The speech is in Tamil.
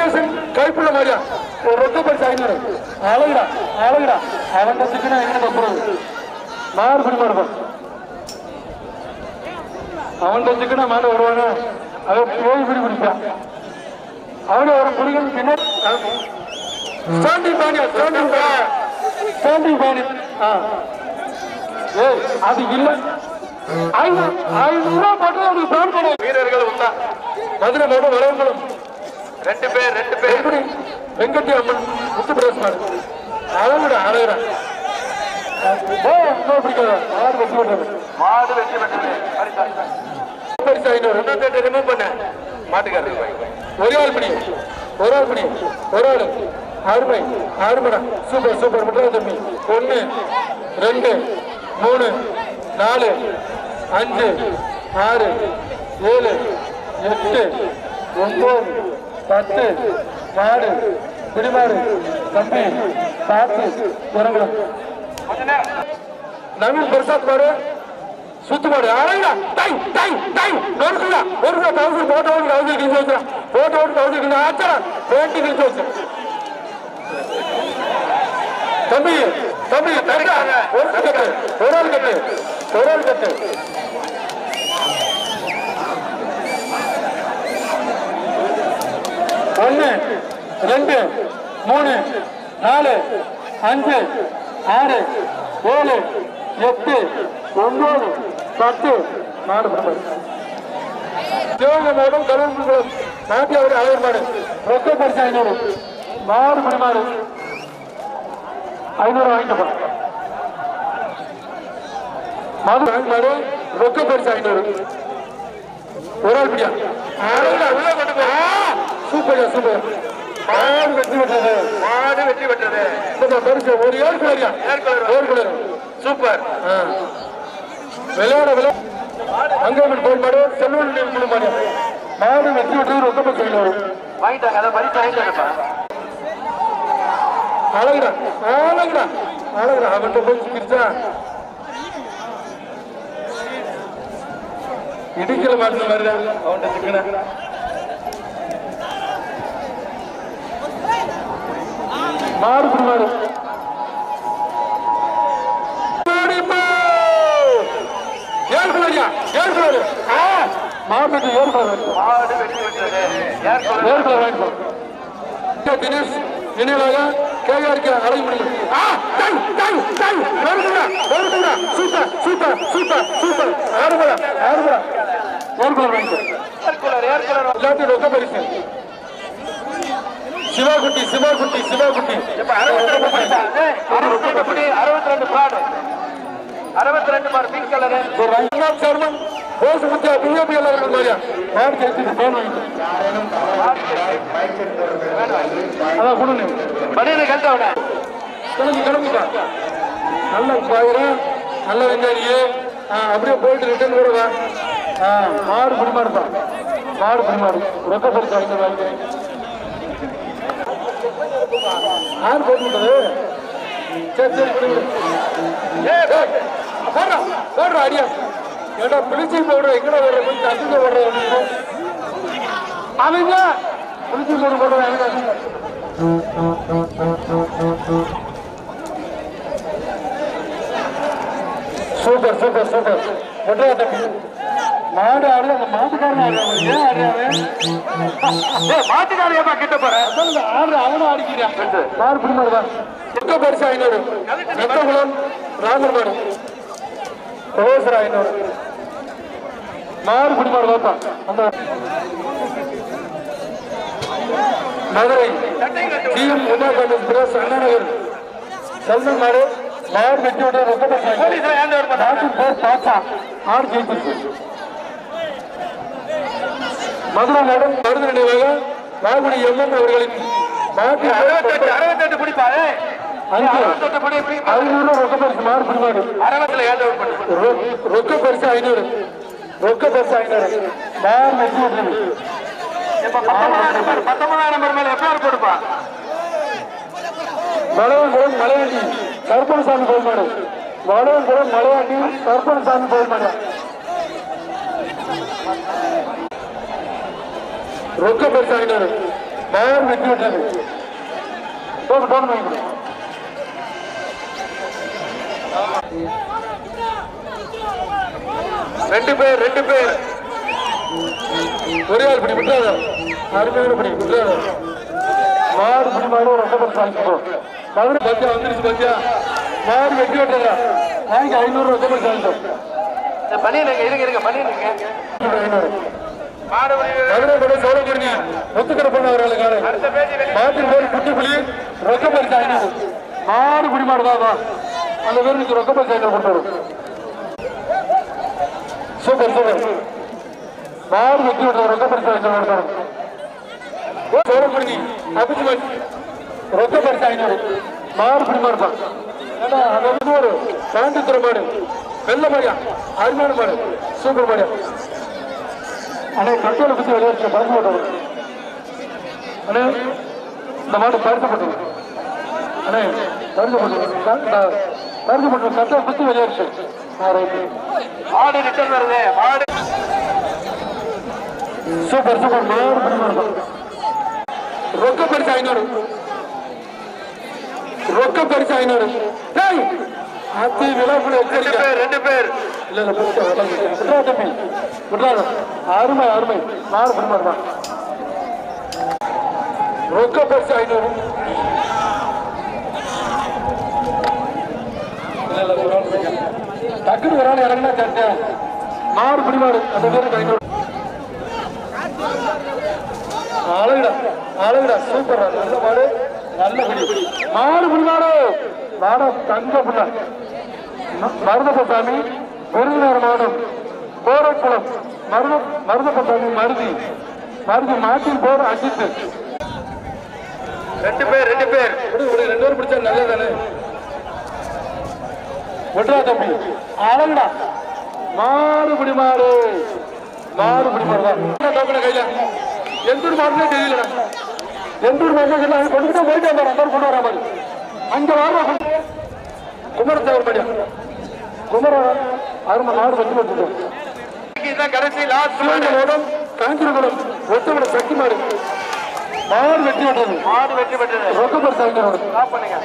கணேசன் கைப்புள்ள மாதிரியா ஒரு ரொக்க பரிசு ஐநூறு அழகுடா அழகுடா அவன் சிக்கனா எங்க தப்புறது மாறு பிடி மாறுப்பான் அவன் சிக்கனா மேல வருவானு அவன் போய் பிடி பிடிப்பான் அவனே ஒரு பிடிக்கும் பின்னாடி ஸ்டாண்டிங் பாணியா ஸ்டாண்டிங் ஸ்டாண்டிங் பாணி ஆ ஏய் அது இல்ல ஐநூறு ஐநூறு ரூபாய் மட்டும் அவனுக்கு பிளான் பண்ணுவோம் வீரர்கள் வந்தா மதுரை மட்டும் வரவங்களும் ரெண்டு பேர் ரெண்டு பேர். எப்படி? வெங்கட்டி அம்மன் முத்து பிரதேசம் ஓ இன்னும் பிடிக்காத. ஆறு வெற்றி விடுறது மாடு வெற்றி பெற்றது பரிசா. ஐநூறு இன்னொரு தேட்டை ரிமூவ் பண்ண. மாட்டுக்காரருக்கு வாங்கி. ஒரே ஆள் பிடி. ஒரு ஆள் பிடி. ஒரு ஆள். அருமை. அருமைடா. Super super. மட்டும் தம்பி. ஒன்று ரெண்டு மூணு நாலு அஞ்சு ஆறு ஏழு எட்டு ஒன்பது பத்து மாடு பிடிமாடு தம்பி பார்த்து இறங்கணும் நவீன் பிரசாத் மாடு சுத்து மாடு. அழகா டை டை டை நொறுக்குடா. ஒரு கிலோ போட்டோ ஓட்டு தௌசண்ட் கிழிச்சு வச்சுடா போட்டோ ஓட்டு தௌசண்ட் வச்சு தம்பி தம்பி ஒரு கட்டு. ஒரு ஆள் கட்டு. ஒரு ஆள் கட்டு ஒன்று ரெண்டு மூணு நாலு அஞ்சு ஆறு ஏழு எட்டு ஒன்பது பத்து. நாலு மாடு சிவகங்கை மாவட்டம் கருவங்குளம் நாட்டியாவரி அவர் மாடு ரொக்க பரிசு ஐநூறு. மாடு மணி மாடு ஐநூறு வாங்கிட்டு போறேன் மாடு ரொக்க பரிசு ஐநூறு. ஒரு ஆள் பிடியா. உள்ள கொண்டு சூப்பர் சூப்பர். மாடு வெற்றி பெற்றது. மாடு வெற்றி பெற்றது. பரிசு ஒரு ஏழு கலர் ஏழு கலர். சூப்பர். விளையாட விளையாட போய் மாடு செல்வன் குழு மாடு மாடு வெற்றி பெற்றது பரிசு ஐநூறு வாங்கிட்டாங்க. அதான் பரிசு வாங்கிட்டாங்கப்பா. அழகுடா அழகுடா அழகுடா. அவன்கிட்ட போய் சிக்கிருச்சா இடிக்கல மாட்டின மாதிரி அவன்கிட்ட சிக்கன மாடு புடி மாடு மாடு போ! ஏழு கலரியா ஏழு கலரு ஆ! மாடு வெட்டி ஏழு கலர் மாடு வெற்றி பெற்றது ஏர் கலர் ஏழு கலர் வாங்கிக்கோ தினேஷ் நினைவாக கேஆருக்கு அழகு முடியும் ஆ டை டை டை நறுக்குடா நறுக்குடா சூப்பர் சூப்பர் சூப்பர் சூப்பர் ஆறுபடா ஆறுபடா ஒரு கலர் வாங்கிக்கோ ஏர் கலர் ஏர் கலர் எல்லாத்தையும் ரொக்க பரிசு சிவாகுட்டி சிவாகுட்டி சிவாகுட்டி இப்ப அறுபத்தி ரெண்டு பரிசா அறுபத்தி ரெண்டு புடி அறுபத்தி ரெண்டு பிராடு அறுபத்தி ரெண்டு மாடு பிங்க் கலரு ஒரு ரங்கநாத் சர்மன் போஸ் முத்தியா பிஜேபி எல்லாரும் மாதிரியா மாடு கேட்டு போன் அதான் கொடுங்க பனியனை கழட்ட விட. கிளம்பி கிளம்பிப்பா நல்ல பயிரும் நல்ல வெங்காயி. அப்படியே போயிட்டு ரிட்டர்ன் ஆ, மாடு பிடிமாடுப்பா மாடு பிடிமாடு. ரொக்க பரிசு வாங்கி வாங்கி யார் போட்டு சரி சரி போடுறா போடுறா அடியா ஏடா பிளிச்சி போடுற எங்கடா வர்ற கொஞ்சம் தண்ணிங்க போடுற அவங்க பிளிச்சி போடு போடுற அவங்க சூப்பர் சூப்பர் சூப்பர். ஒன்றா தம்பி மாடு ஆடுல அந்த மாட்டுக்காரன் ஆடுறான் ஏன் ஆடுறான் மாட்டுக்கார ஏப்பா கிட்ட போற? அதான் இந்த ஆடுற அவனும் ஆடிக்கிறான். மாடு பிடி மாடுதான் ரொக்க பரிசு ஐநூறு? ரத்தகுளம் ராமர் மாடு. கோசர் ஐநூறு. மாடு பிடி மாடு தான் அந்த Madurai. GM Uma college press Anna Nagar Selvan மாடு. மாடு வெட்டி விட்டு ரொக்க பரிசு ஐநூறு. போலீஸ்ல ஏன் ஒரு பண்ண நாட்டின் பேர் பாப்பா ஆடு ஜெயிச்சிருச்சு மதுரை நடம் மருது நினைவாக நாகுடி எம்என் அவர்களின் நாட்டின் பேர் அறுபத்தெட்டு அறுபத்தெட்டு பிடிப்பா ஏய். அஞ்சு. அறுபத்தெட்டு பிடி பிடி ஐநூறு ரொக்க பரிசு மாடு பிடிமாடு அறுபத்துல ஏன் ஒரு பண்ணு. ரொ- ரொக்க பரிசு ஐநூறு. ரொக்க பரிசு ஐநூறு விட்டுருது இப்ப பத்தொன்பதாயிரம் நம்பர் மேல எஃப்ஐஆர் போடுப்பா. வடவன்குளம் மலையாண்டி கருப்பணசாமி கோயில் மாடு வடவன்குளம் மலையாண்டி கருப்பணசாமி கோயில் ஐநூறு மாடு வெற்றி விட்டது டோக்கு டோக்கன் வாங்கிக்கணும் ரெண்டு பேர் ரெண்டு பேர். ஒரே ஆள் பிடி விட்டுறாத. அருமையான பிடி விட்டுறாத. மாடு பிடி மாடு ரொம்ப பரிசு வாங்கிக்கோ மதுரை பத்தியா வந்துருச்சு பத்தியா? மாடு வெட்டி விட்டுறா. வாங்கி ஐநூறு ரொம்ப பரிசு வாங்கிக்கோ பண்ணிடுங்க இருங்க இருங்க பண்ணிடுங்க ஐநூறு. மதுரை கூட சோழபுரிங்க. ஒத்துக்கிற பொண்ணு அவர்களுக்கு காலை அடுத்த பேஜ் வெளியே. மாட்டின் பேர் குட்டி புலி ரொக்க பரிசு ஐநூறு மாடு பிடி மாடு தான். அந்த பேருக்கு ரொக்க பரிசு ஐநூறு கொடுத்தாரு. Super super. மாடு வெட்டி விட்டார் ரொக்க ஐநூறு கொடுத்தாரு. சோழபுரி அபிச்சு மாடி ரொக்க பரிசு ஐநூறு மாடு பிடி மாடு தான். ஏன்னா அது வந்து ஒரு சாண்டித்துற மாடு. வெள்ள மாடியா? அருமையான மாடு. சூப்பர் மாடியா? அண்ணே கட்டோல பத்தி விளையாட்டு பரிசு போட்டது அண்ணே இந்த மாடு பரிசப்பட்டது அண்ணே பரிசப்பட்டது பரிசப்பட்டது சட்டை குத்தி விளையாடுச்சு ஆ ரைட்டு மாடு ரிட்டர்ன் வருது மாடு சூப்பர் சூப்பர் மாடு பரிமாறு ரொக்க பரிசு ஐநூறு ரொக்க பரிசு ஐநூறு டேய் அத்தி விழாக்குள்ள ரெண்டு எச்சரிக்கை பேர் ரெண்டு பேர் இல்ல இல்ல புடிச்சா அருமை அருமை. மாடு பரிமாறு தான் ரொக்க பரிசு ஐநூறு. இல்ல, இல்ல, டக்குனு ஒரு ஆள் இறங்கினா கேட்டேன் மாடு பிடிமாடு அந்த பேருக்கு ஐநூறு. அழகுடா அழகுடா. சூப்பர் நல்ல மாடு நல்ல பிடி. மாடு பிடிமாடு மாட தங்க பிள்ளை மருதப்பசாமி விருதுநகர் மாடம் கோரக்குளம் மருத மருதப்பசாமி மருதி. மருதி மாட்டின் போர் அஜித் ரெண்டு பேர் ரெண்டு பேர். ரெண்டு பேரும் பிடிச்சா நல்லதானே விட்றா தம்பி. அழகுடா மாடு பிடி மாடு மாடு பிடி மாடு தான் கையில? எந்த ஒரு மாடுனே தெரியலடா. எந்த ஒரு மாடுனே கொண்டுகிட்டே போயிட்டு வந்தார் அந்த கொண்டு வரா மாதிரி. அங்க வாரா குமரத்தேவர் படியா குமர அருமை மாடு வச்சு போட்டு இதுதான் கடைசி லாஸ்ட் காஞ்சிரகுடம் ஒத்தவிட சக்தி மாடு. மாடு வெட்டி விட்டது மாடு வெற்றி பெற்றது. ரொக்க பரிசு ஸ்டாப் பண்ணுங்க.